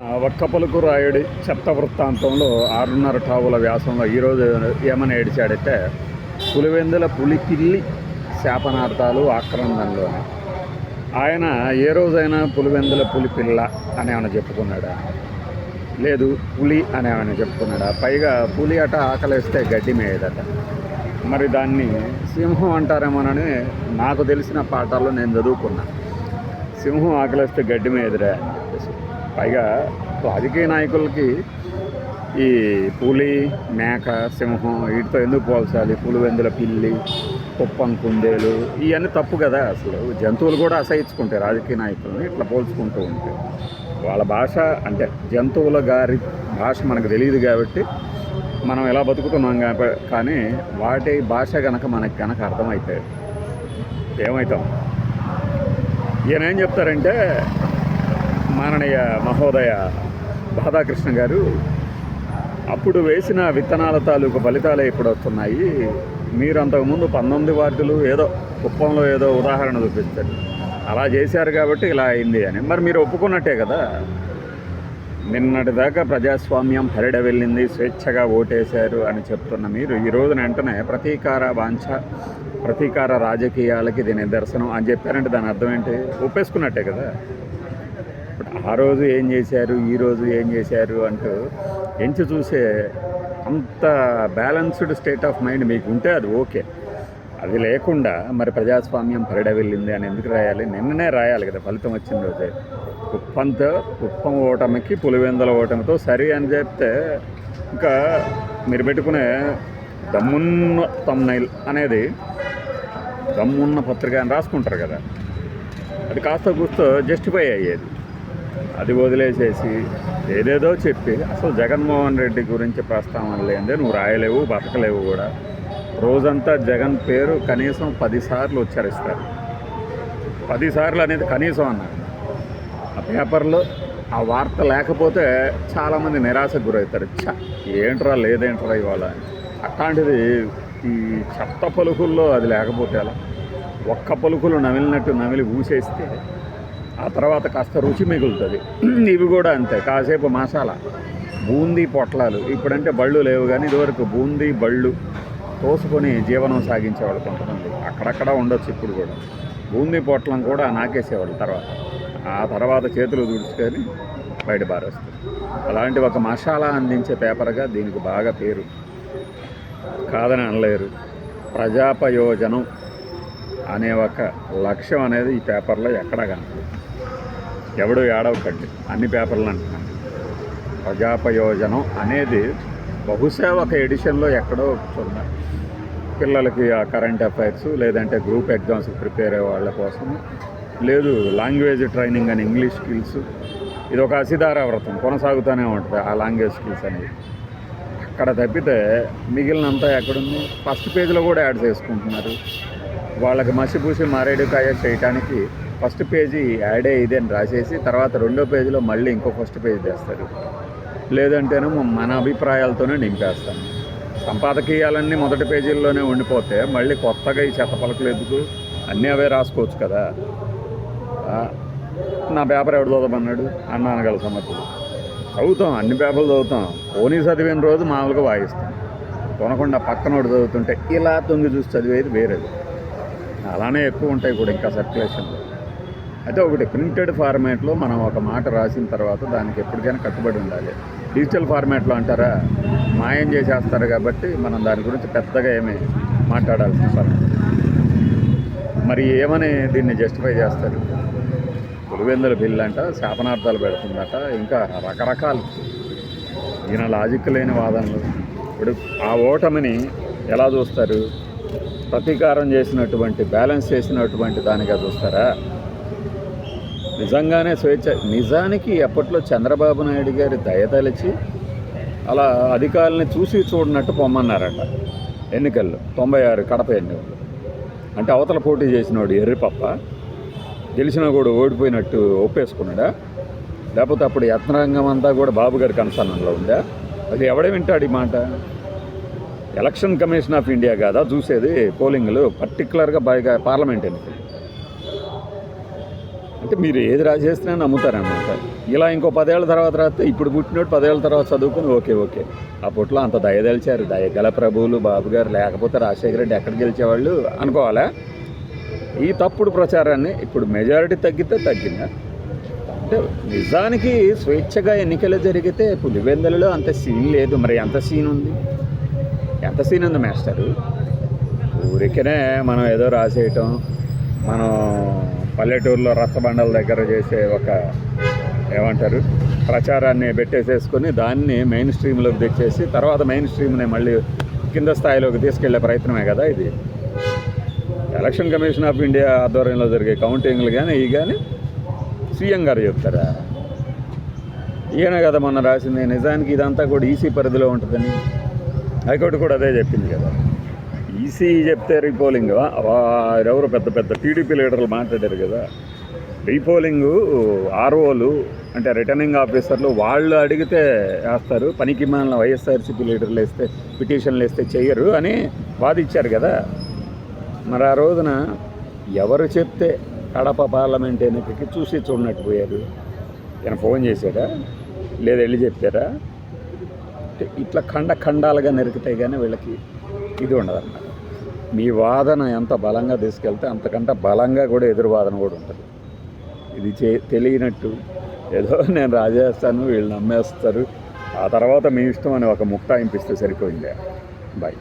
వక్కపలుకు రాయుడి చెత్త వృత్తాంతంలో ఆరున్నర టావుల వ్యాసంలో ఈరోజు ఏమని ఏడిచాడైతే పులివెందుల పులిపిల్లి శాపనార్థాలు ఆక్రందనలోని. ఆయన ఏ రోజైనా పులివెందుల పులిపిల్ల అని ఏమైనా చెప్పుకున్నాడా? లేదు పులి అని ఏమైనా చెప్పుకున్నాడా? పైగా పులి అట ఆకలేస్తే గడ్డి మేయదట. మరి దాన్ని సింహం అంటారేమోనని నాకు తెలిసిన పాఠాల్లో నేను చదువుకున్నా. సింహం ఆకలిస్తే గడ్డి మీదరా అని పైగా రాజకీయ నాయకులకి ఈ పులి మేక సింహం వీటితో ఎందుకు పోల్చాలి? పులివెందుల పిల్లి కుప్పం కుందేలు ఇవన్నీ తప్పు కదా అసలు. జంతువులు కూడా అసహించుకుంటాయి రాజకీయ నాయకులను ఇట్లా పోల్చుకుంటూ ఉంటాయి వాళ్ళ భాష అంటే జంతువుల గారి భాష మనకు తెలియదు కాబట్టి మనం ఎలా బతుకుతున్నాం కానీ వాటి భాష కనుక మనకి కనుక అర్థమైతే ఏమవుతాం ఈయన ఏం చెప్తారంటే మాననీయ మహోదయ బాధాకృష్ణ గారు అప్పుడు వేసిన విత్తనాల తాలూకు ఫలితాలే ఇప్పుడు వస్తున్నాయి. మీరు అంతకుముందు పంతొమ్మిది వార్డులు ఏదో కుప్పంలో ఏదో ఉదాహరణ చూపించారు. అలా చేశారు కాబట్టి ఇలా అయింది అని. మరి మీరు ఒప్పుకున్నట్టే కదా? నిన్నటిదాకా ప్రజాస్వామ్యం హరిడ వెళ్ళింది స్వేచ్ఛగా ఓటేశారు అని చెప్తున్న మీరు ఈ రోజున వెంటనే ప్రతీకార వాంఛ ప్రతీకార రాజకీయాలకి ఇది నిదర్శనం అని చెప్పారంటే దాని అర్థం ఏంటి? ఒప్పేసుకున్నట్టే కదా? ఆ రోజు ఏం చేశారు ఈ రోజు ఏం చేశారు అంటూ ఎంచి చూసే అంత బ్యాలెన్స్డ్ స్టేట్ ఆఫ్ మైండ్ మీకు ఉంటే అది ఓకే. అది లేకుండా మరి ప్రజాస్వామ్యం పరిడ వెళ్ళింది అని ఎందుకు రాయాలి? నిన్ననే రాయాలి కదా ఫలితం వచ్చిన రోజే. కుప్పంతో కుప్పం ఓటమికి పులివెందల ఓటమితో సరి అని చెప్తే ఇంకా మీరు పెట్టుకునే దమ్మున్న తమ్నైల్ అనేది దమ్మున్న పత్రిక అని రాసుకుంటారు కదా. అది కాస్త కూస్తో జస్టిఫై అయ్యేది. అది వదిలేసేసి ఏదేదో చెప్పి అసలు జగన్మోహన్ రెడ్డి గురించి ప్రస్తావన లేదే నువ్వు రాయలేవు బతకలేవు కూడా. రోజంతా జగన్ పేరు కనీసం పదిసార్లు ఉచ్చరిస్తారు. పదిసార్లు అనేది కనీసం అన్నారు. ఆ పేపర్లో ఆ వార్త లేకపోతే చాలామంది నిరాశకు గురవుతారు. చ ఏంట్రా లేదేంట్రా ఇవాళ? అట్లాంటిది ఈ చెత్త పలుకుల్లో అది లేకపోతే అలా ఒక్క పలుకులు నమిలినట్టు నమిలి ఊసేస్తే ఆ తర్వాత కాస్త రుచి మిగులుతుంది. ఇవి కూడా అంతే. కాసేపు మసాలా. బూందీ పొట్లాలు. ఇప్పుడంటే బళ్ళు లేవు కానీ ఇదివరకు బూందీ బళ్ళు తోసుకొని జీవనం సాగించేవాళ్ళు కొంతమంది. అక్కడక్కడ ఉండొచ్చు ఇప్పుడు కూడా. బూందీ పొట్లం కూడా నాకేసేవాళ్ళు తర్వాత. ఆ తర్వాత చేతులు దుడుచుకొని బయట బారేస్తారు అలాంటి ఒక మసాలా అందించే పేపర్గా దీనికి బాగా పేరు. కాదని అనలేరు. ప్రజాపయోజనం అనే ఒక లక్ష్యం అనేది ఈ పేపర్లో ఎక్కడా కనపడదు. ఎవడు ఏడవకండి. అన్ని పేపర్లు అంటున్నాను. ప్రజాపయోజనం అనేది బహుశా ఒక ఎడిషన్లో ఎక్కడో చూడాలి పిల్లలకి ఆ కరెంట్ అఫైర్స్ లేదంటే గ్రూప్ ఎగ్జామ్స్ ప్రిపేర్ అయ్యే వాళ్ళ కోసం. లేదు లాంగ్వేజ్ ట్రైనింగ్ అని ఇంగ్లీష్ స్కిల్స్. ఇది ఒక అసిధార వ్రతం కొనసాగుతూనే ఉంటుంది ఆ లాంగ్వేజ్ స్కిల్స్ అనేవి. అక్కడ తప్పితే మిగిలినంతా ఎక్కడుంది? ఫస్ట్ పేజీలో కూడా యాడ్ చేసుకుంటున్నారు. వాళ్ళకి మసిపూసి మారేడుకాయ చేయటానికి ఫస్ట్ పేజీ యాడే ఇది అని రాసేసి తర్వాత రెండో పేజీలో మళ్ళీ ఇంకో ఫస్ట్ పేజీ తెస్తారు. లేదంటేనేమో మన అభిప్రాయాలతోనే నింపేస్తాను. సంపాదకీయాలన్నీ మొదటి పేజీల్లోనే ఉండిపోతే మళ్ళీ కొత్తగా ఈ చెత్త పలకలు ఎందుకు? అన్నీ అవే రాసుకోవచ్చు కదా. నా పేపర్ ఎవడు చదవమన్నాడు? అన్న అనగల సమర్థులు చదువుతాం అన్ని పేపర్లు చదువుతాం. పోనీ చదివిన రోజు మామూలుగా వాయిస్తాం. కొనకుండా పక్కనోడు చదువుతుంటే ఇలా తొంగి చూసి చదివేది వేరేది. అలానే ఎక్కువ ఉంటాయి కూడా ఇంకా సర్క్యులేషన్లో. అయితే ఒకటి ప్రింటెడ్ ఫార్మాట్లో మనం ఒక మాట రాసిన తర్వాత దానికి ఎప్పటికైనా కట్టుబడి ఉండాలి. డిజిటల్ ఫార్మాట్లో అంటారా? మాయం చేసేస్తారు కాబట్టి మనం దాని గురించి పెద్దగా ఏమీ మాట్లాడాల్సిన పని మరి ఏమని దీన్ని జస్టిఫై చేస్తారు? పులివెందుల బిల్లు అంట శాపనార్థాలు పెడుతుందట ఇంకా రకరకాలు. ఈయన లాజిక్ లేని వాదనలు. ఇప్పుడు ఆ ఓటమిని ఎలా చూస్తారు? ప్రతీకారం చేసినటువంటి బ్యాలెన్స్ చేసినటువంటి దానిగా చూస్తారా? నిజంగానే స్వేచ్ఛ. నిజానికి అప్పట్లో చంద్రబాబు నాయుడు గారి దయతలిచి అలా అధికారులని చూసి చూడనట్టు పొమ్మన్నారంట ఎన్నికల్లో. తొంభై ఆరు కడప ఎన్నికలు అంటే అవతల పోటీ చేసినవాడు ఎర్రిపప్ప. గెలిచినా కూడా ఓడిపోయినట్టు ఒప్పేసుకున్నాడా? లేకపోతే అప్పుడు యత్నరంగం అంతా కూడా బాబు గారి కనసన్నంలో ఉందా? అది ఎవడే వింటాడు ఈ మాట? ఎలక్షన్ కమిషన్ ఆఫ్ ఇండియా కాదా? చూసేది పోలింగ్లు పర్టికులర్గా బాగా పార్లమెంట్ ఎన్నికలు. అంటే మీరు ఏది రాసేసినా నమ్ముతారనమాట ఇలా ఇంకో పదేళ్ళ తర్వాత రాస్తే ఇప్పుడు పుట్టినోడు పదేళ్ళ తర్వాత చదువుకుని ఓకే ఓకే. అప్పట్లో అంత దయదలిచారు దయగల ప్రభువులు బాబు గారు లేకపోతే రాజశేఖర రెడ్డి ఎక్కడ గెలిచేవాళ్ళు అనుకోవాలా? ఈ తప్పుడు ప్రచారాన్ని ఇప్పుడు మెజారిటీ తగ్గితే తగ్గిందా? అంటే నిజానికి స్వేచ్ఛగా ఎన్నికలు జరిగితే పులివెందులలో అంత సీన్ లేదు. మరి ఎంత సీన్ ఉంది? ఎంత సీన్ ఉంది మాస్టరు? ఊరికనే మనం ఏదో రాసేయటం మనం పల్లెటూరులో రచ్చబండల దగ్గర చేసే ఒక ఏమంటారు ప్రచారాన్ని పెట్టేసేసుకొని దాన్ని మెయిన్ స్ట్రీమ్లోకి తెచ్చేసి తర్వాత మెయిన్ స్ట్రీమ్ని మళ్ళీ కింద స్థాయిలోకి తీసుకెళ్ళే ప్రయత్నమే కదా ఇది? ఎలక్షన్ కమిషన్ ఆఫ్ ఇండియా ఆధ్వర్యంలో జరిగే కౌంటింగ్లు కానీ ఇవి కానీ సీఎం గారు చెప్తారా? ఈయన కదా మొన్న రాసింది నిజానికి ఇదంతా కూడా ఈసీ పరిధిలో ఉంటుందని. హైకోర్టు కూడా అదే చెప్పింది కదా. ఈసీ చెప్తే రీపోలింగ్. ఎవరు పెద్ద పెద్ద టీడీపీ లీడర్లు మాట్లాడారు కదా. రీపోలింగ్ ఆర్ఓలు అంటే రిటర్నింగ్ ఆఫీసర్లు వాళ్ళు అడిగితే వేస్తారు. పనికి మాలిన వైఎస్ఆర్సీపీ లీడర్లు వేస్తే పిటిషన్లు వేస్తే చేయరు అని వాదిచ్చారు కదా. మరి ఆ రోజున ఎవరు చెప్తే కడప పార్లమెంట్ ఎన్నికకి చూసి చూడనట్టు పోయారు? ఈయన ఫోన్ చేశాడా? లేదా వెళ్ళి చెప్పారా? ఇట్లా ఖండ ఖండాలుగా నరికితే కానీ వీళ్ళకి ఇది ఉండదన్నమాట. మీ వాదన ఎంత బలంగా తీసుకెళ్తే అంతకంటే బలంగా కూడా ఎదురు వాదన కూడా ఉంటుంది. ఇది చే తెలియనట్టు ఏదో నేను రాజేస్తాను వీళ్ళు నమ్మేస్తారు. ఆ తర్వాత మీ ఇష్టం అని ఒక ముక్తాయింపిస్తే సరిపోయిందే. బాయ్